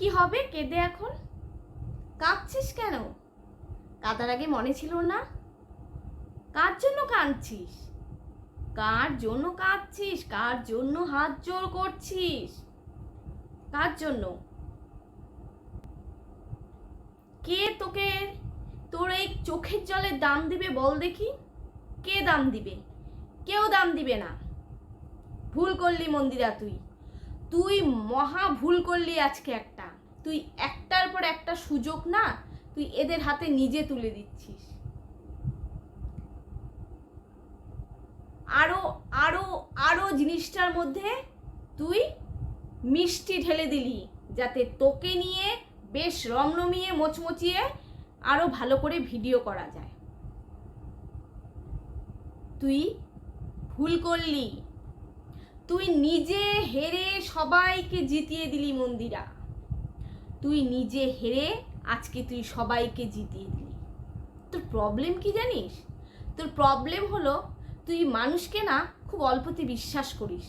কি হবে? কেঁদে এখন? কাঁদছিস কেন? কাদার আগে মনে ছিল না? কার জন্য কাঁদছিস? কার জন্য কাঁদছিস? কার জন্য হাত জোর করছিস? কার জন্য? কে তোকে তোর এই চোখের জলের দাম দিবে বল দেখি? কে দাম দিবে? কেউ দাম দিবে না। ভুল করলি মন্দিরা তুই। তুই মহা ভুল করলি আজকে একটা। তুই একটার পর একটা সুযোগ না, তুই এদের হাতে নিজে তুলে দিচ্ছিস। আরও আরও আরও জিনিসটার মধ্যে তুই মিষ্টি ঢেলে দিলি, যাতে তোকে নিয়ে বেশ রমরমিয়ে, মোচমচিয়ে আরও ভালো করে ভিডিও করা যায়। তুই ভুল করলি। তুই নিজে হেরে সবাইকে জিতিয়ে দিলি মন্দিরা। তুই নিজে হেরে আজকে তুই সবাইকে জিতিয়ে দিলি। তোর প্রবলেম কি জানিস? তোর প্রবলেম হলো তুই মানুষকে না খুব অল্পতে বিশ্বাস করিস।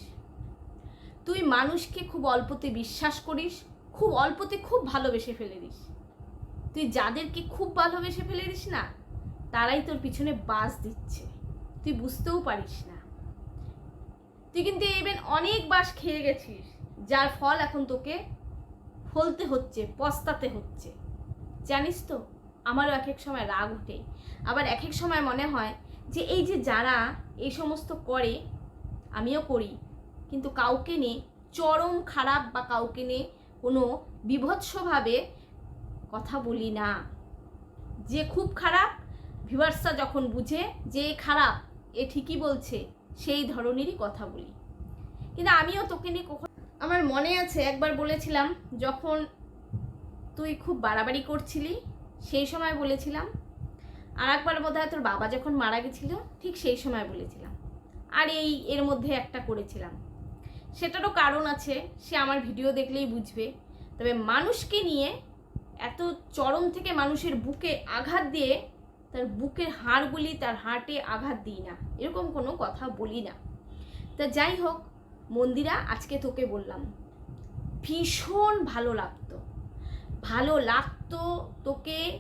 তুই মানুষকে খুব অল্পতে বিশ্বাস করিস, খুব অল্পতে খুব ভালোবেসে ফেলে দিস। তুই যাদেরকে খুব ভালোবেসে ফেলে দিস না, তারাই তোর পিছনে বাস দিচ্ছে। তুই বুঝতেও পারিস না। তুই কিন্তু ইভেন অনেক বাস খেয়ে গেছিস, যার ফল এখন তোকে ফলতে হচ্ছে, পস্তাতে হচ্ছে। জানিস তো, আমারও এক এক সময় রাগ ওঠে। আবার এক এক সময় মনে হয় যে এই যে যারা এই সমস্ত করে, আমিও করি। কিন্তু কাউকে নিয়ে চরম খারাপ বা কাউকে নিয়ে কোনো বিভৎসভাবে কথা বলি না। যে খুব খারাপ ভিভার্সা যখন বুঝে যে খারাপ, এ ঠিকই বলছে, সেই ধরনেরই কথা বলি। কিন্তু আমিও তোকে নিয়ে কখন আমার মনে আছে, একবার বলেছিলাম, যখন তুই খুব বাড়াবাড়ি করছিলি, সেই সময় বলেছিলাম। আর একবার বোধ হয় তোর বাবা যখন মারা গেছিল, ঠিক সেই সময় বলেছিলাম। আর এই, এর মধ্যে একটা করেছিলাম। সেটারও কারণ আছে, সে আমার ভিডিও দেখলেই বুঝবে। তবে মানুষকে নিয়ে, এত চরম থেকে মানুষের বুকে আঘাত দিয়ে, তার বুকের হাড়গুলি তার হার্টে আঘাত দিই না। এরকম কোনো কথা বলি না। তা যাই হোক মন্দিরা, আজকে তোকে বললাম। ভীষণ ভালো লাগতো। ভালো লাগতো তোকে।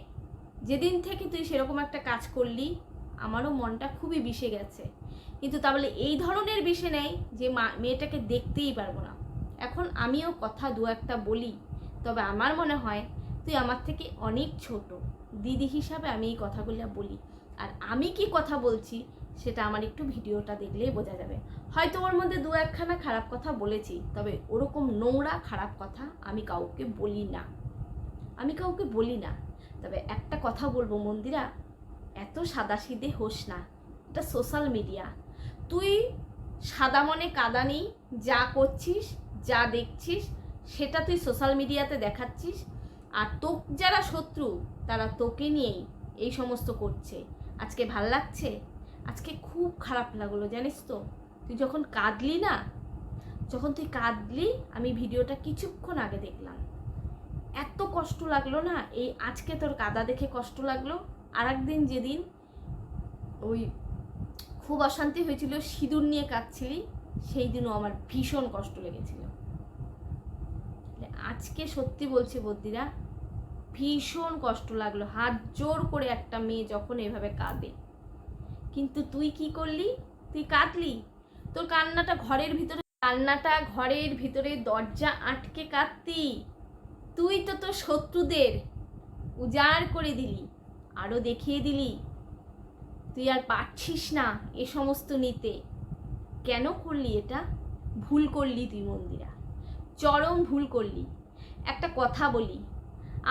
যেদিন থেকে তুই সেরকম একটা কাজ করলি, আমারও মনটা খুবই বিষে গেছে। কিন্তু তা বলে এই ধরনের বিষে নেই যে মা, মেয়েটাকে দেখতেই পারব না। এখন আমিও কথা দু একটা বলি, তবে আমার মনে হয় তুই আমার থেকে অনেক ছোট। দিদি হিসাবে আমি এই কথাগুলো বলি। আর আমি কি কথা বলছি সেটা আমার একটু ভিডিওটা দেখলেই বোঝা যাবে। হয়তো ওর মধ্যে দু একখানা খারাপ কথা বলেছি, তবে ওরকম নোংরা খারাপ কথা আমি কাউকে বলি না। আমি কাউকে বলি না। তবে একটা কথা বলব মন্দিরা, এত সাদাসিদে হোস না। এটা সোশ্যাল মিডিয়া তুই সাদা মনে কাদা নেই, যা করছিস, যা দেখছিস, সেটা তুই সোশ্যাল মিডিয়াতে দেখাচ্ছিস। আর তোক যারা শত্রু, তারা তোকে নিয়েই এই সমস্ত করছে। আজকে ভালো লাগছে? আজকে খুব খারাপ লাগল, জানিস তো। তুই যখন কাঁদলি না, যখন তুই কাঁদলি, আমি ভিডিওটা কিছুক্ষণ আগে দেখলাম। এত কষ্ট লাগল না, এই আজকে তোর কাদা দেখে কষ্ট লাগল। আর একদিন যেদিন ওই খুব অশান্তি হয়েছিল, সিঁদুর নিয়ে কাঁদছিলি, সেই দিনও আমার ভীষণ কষ্ট লেগেছিল। আজকে সত্যি বলছি বদ্দিরা, ভীষণ কষ্ট লাগল। হাত জোর করে একটা মেয়ে যখন এভাবে কাঁদে কিন্তু তুই কি করলি? তুই কাঁদলি? তোর কান্নাটা ঘরের ভিতরে কান্নাটা ঘরের ভিতরে দরজা আটকে কাঁদতি। তুই তো তোর শত্রুদের উজাড় করে দিলি আরও দেখিয়ে দিলি। তুই আর পারছিস না এ সমস্ত নিতে। কেন করলি এটা? ভুল করলি তুই মন্দিরা চরম ভুল করলি। একটা কথা বলি।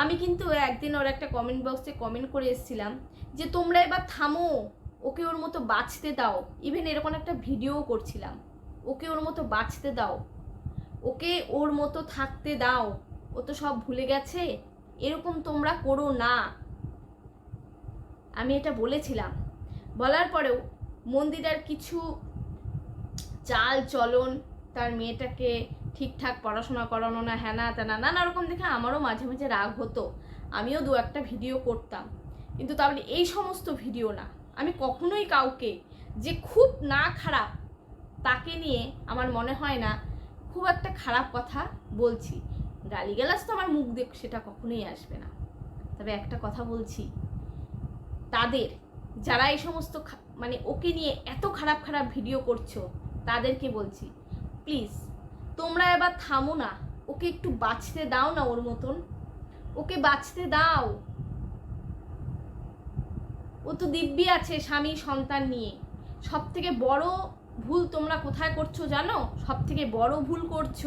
আমি কিন্তু একদিন ওর একটা কমেন্ট বক্সে কমেন্ট করে এসেছিলাম যে, তোমরা এবার থামো। ওকে ওর মতো বাঁচতে দাও। ইভেন এরকম একটা ভিডিও করছিলাম। ওকে ওর মতো বাঁচতে দাও। ওকে ওর মতো থাকতে দাও। ও তো সব ভুলে গেছে। এরকম তোমরা করো না। আমি এটা বলেছিলাম। বলার পরেও মন্দিরার কিছু চাল চলন তার মেয়েটাকে ঠিকঠাক পড়াশোনা করানো না হ্যানা ত্যানা নানা রকম দেখে আমারও মাঝে মাঝে রাগ হতো। আমিও দু একটা ভিডিও করতাম। কিন্তু তাহলে এই সমস্ত ভিডিও না। আমি কখনোই কাউকে যে খুব না খারাপ তাকে নিয়ে আমার মনে হয় না খুব একটা খারাপ কথা বলছি। গালিগালাজ তো আমার মুখ দেখ সেটা কখনোই আসবে না। তবে একটা কথা বলছি, তাদের যারা এই সমস্ত মানে ওকে নিয়ে এত খারাপ খারাপ ভিডিও করছ, তাদেরকে বলছি, প্লিজ, তোমরা এবার থামো না, ওকে একটু বাঁচতে দাও না ওর মতন। ওকে বাঁচতে দাও ও তো দিব্যি আছে স্বামী সন্তান নিয়ে। সব থেকে বড় ভুল তোমরা কোথায় করছ জানো? সব থেকে বড় ভুল করছ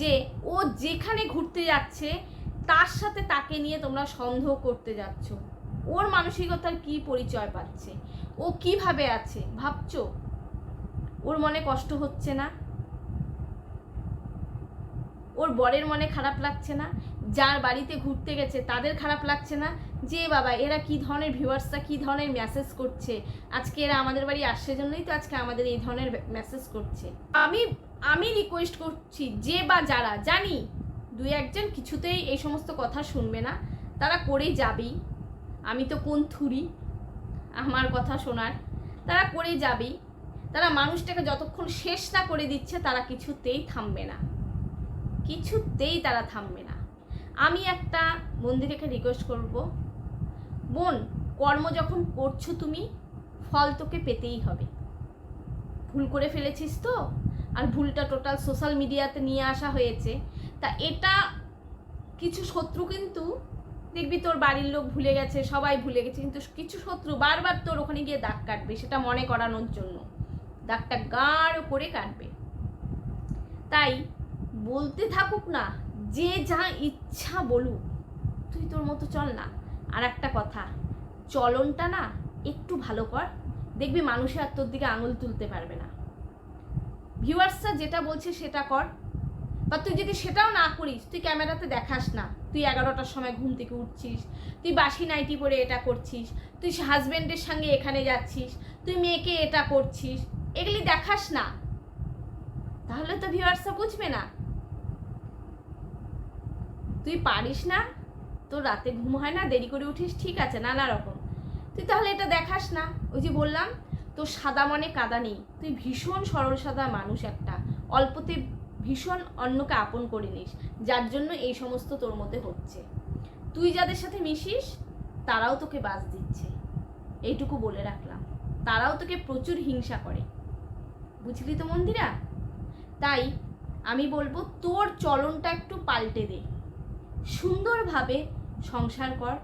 যে ও যেখানে ঘুরতে যাচ্ছে, তার সাথে তাকে নিয়ে তোমরা সন্দেহ করতে যাচ্ছ। ওর মানসিকতার কি পরিচয় পাচ্ছে? ও কীভাবে আছে? ভাবছ? ওর মনে কষ্ট হচ্ছে না? ওর বরের মনে খারাপ লাগছে না? যার বাড়িতে ঘুরতে গেছে, তাদের খারাপ লাগছে না? যে বাবা, এরা কি ধরনের ভিউয়ার্সরা কি ধরনের মেসেজ করছে? আজকে এরা আমাদের বাড়ি আসছে জন্যই তো আজকে আমাদের এই ধরনের মেসেজ করছে। আমি আমি রিকোয়েস্ট করছি যে বা যারা, জানি দুই একজন কিছুতেই এই সমস্ত কথা শুনবে না, তারা করেই যাবেই। আমি তো কোন থুরি আমার কথা শোনার। তারা করে যাবেই। তারা মানুষটাকে যতক্ষণ শেষ না করে দিচ্ছে, তারা কিছুতেই থামবে না। কিছুতেই তারা থামবে না। আমি একটা মন্দিরেকে রিকোয়েস্ট করব। বোন, কর্ম যখন করছ তুমি, ফল তোকে পেতেই হবে। ভুল করে ফেলেছিস তো? আর ভুলটা টোটাল সোশ্যাল মিডিয়াতে নিয়ে আসা হয়েছে। তা এটা কিছু শত্রু কিন্তু, দেখবি তোর বাড়ির লোক ভুলে গেছে, সবাই ভুলে গেছে, কিন্তু কিছু শত্রু বারবার তোর ওখানে গিয়ে দাগ কাটবে, সেটা মনে করানোর জন্য। দাগটা গাঢ় করে কাটবে। তাই বলতে থাকুক না, যে যা ইচ্ছা বলুক, তুই তোর মতো চল না। আর একটা কথা, চলনটা না একটু ভালো কর, দেখবি মানুষে আর তোর দিকে আঙুল তুলতে পারবে না। ভিউয়ার্সরা যেটা বলছে সেটা কর, বা তুই যদি সেটাও না করিস, তুই ক্যামেরাতে দেখাস না, তুই এগারোটার সময় ঘুম থেকে উঠছিস, তুই বাসি নাইটি পরে এটা করছিস, তুই হাজব্যান্ডের সঙ্গে এখানে যাচ্ছিস, তুই মেয়েকে এটা করছিস, এগুলি দেখাস না। তাহলে তো ভিউয়ার্সরা বুঝবে না। তুই পারিস না তোর রাতে ঘুম হয় না? দেরি করে উঠিস? ঠিক আছে, নানা রকম। তুই তাহলে এটা দেখাস না। ওই যে বললাম, তোর সাদা মনে কাদা নেই। তুই ভীষণ সরল সাদা মানুষ একটা। অল্পতে ভীষণ অন্যকে আপন করে নিস, যার জন্য এই সমস্ত তোর মধ্যে হচ্ছে। তুই যাদের সাথে মিশিস, তারাও তোকে বাস দিচ্ছে। এইটুকু বলে রাখলাম। তারাও তোকে প্রচুর হিংসা করে। বুঝলি তো মন্দিরা? তাই আমি বলব, তোর চলনটা একটু পাল্টে দে। সুন্দরভাবে সংসার কর,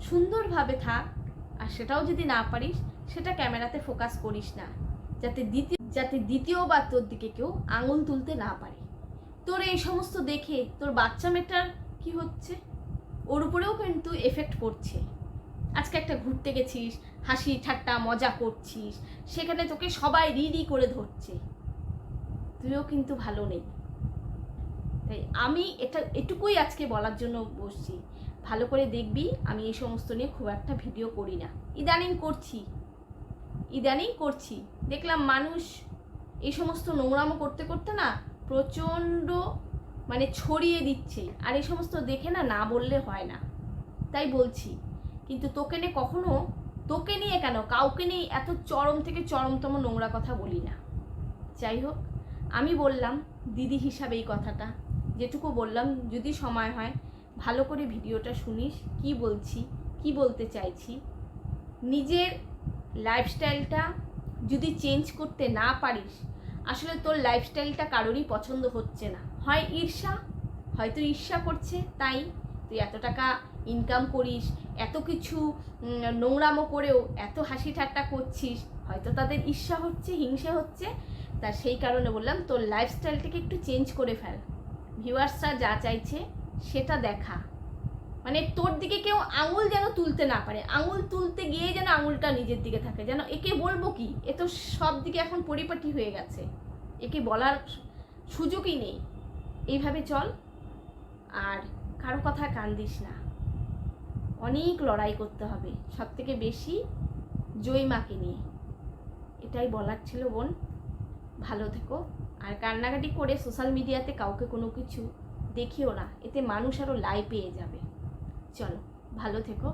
সুন্দরভাবে থাক, আর সেটাও যদি না পারিস, সেটা ক্যামেরাতে ফোকাস করিস না। যাতে দ্বিতীয়, যাতে দ্বিতীয়বার তোর দিকে কেউ আঙুল তুলতে না পারে। তোর এই সমস্ত দেখে তোর বাচ্চা মেয়েটার কি হচ্ছে? ওর উপরেও কিন্তু এফেক্ট পড়ছে। আজকে একটা ঘুরতে গেছিস, হাসি ঠাট্টা, মজা করছিস, সেখানে তোকে সবাই রিডি করে ধরছে। তুইও কিন্তু ভালো নেই। তাই আমি এটা, এটুকুই আজকে বলার জন্য বসছি। ভালো করে দেখবি, আমি এই সমস্ত নিয়ে খুব একটা ভিডিও করি না। ইদানিং করছি। ইদানিং করছি। দেখলাম মানুষ এই সমস্ত নোংরামো করতে করতে না প্রচণ্ড মানে ছড়িয়ে দিচ্ছে। আর এই সমস্ত দেখে না না বললে হয় না। তাই বলছি। কিন্তু তোকে নিয়ে কখনো, তোকে নিয়ে কেন? কাউকে নিয়ে এত চরম থেকে চরমতম নোংরা কথা বলি না। যাই হোক, আমি বললাম দিদি হিসাবে এই কথাটা। যেটুকু বললাম, যদি সময় হয় ভালো করে ভিডিওটা শুনিস, কি বলছি, কি বলতে চাইছি। নিজের লাইফস্টাইলটা যদি চেঞ্জ করতে না পারিস, আসলে তোর লাইফস্টাইলটা কারোরই পছন্দ হচ্ছে না। হয় ঈর্ষা, হয়তো ঈর্ষা করছে, তাই তুই এত টাকা ইনকাম করিস, এত কিছু নোংরামো করেও এত হাসি ঠাট্টা করছিস, হয়তো তাদের ঈর্ষা হচ্ছে, হিংসে হচ্ছে, তা সেই কারণে বললাম তোর লাইফস্টাইলটাকে একটু চেঞ্জ করে ফেল। ভিউয়ার্সরা যা চাইছে সেটা দেখা। মানে তোর দিকে কেউ আঙুল যেন তুলতে না পারে। আঙুল তুলতে গিয়ে যেন আঙুলটা নিজের দিকে থাকে। যেন একে বলব কি? এ তো সব দিকে এখন পরিপাটি হয়ে গেছে। একে বলার সুযোগই নেই। এইভাবে চল। আর কারও কথা কান দিস না। অনেক লড়াই করতে হবে। সব থেকে বেশি জয় মাকে নিয়ে। এটাই বলার ছিল বোন। ভালো থেকো। আর কান্নাকাটি করে সোশ্যাল মিডিয়াতে কাউকে কোনো কিছু দেখিও না এতে মানুষ আরও লাই পেয়ে যাবে। চলো ভালো থেকো।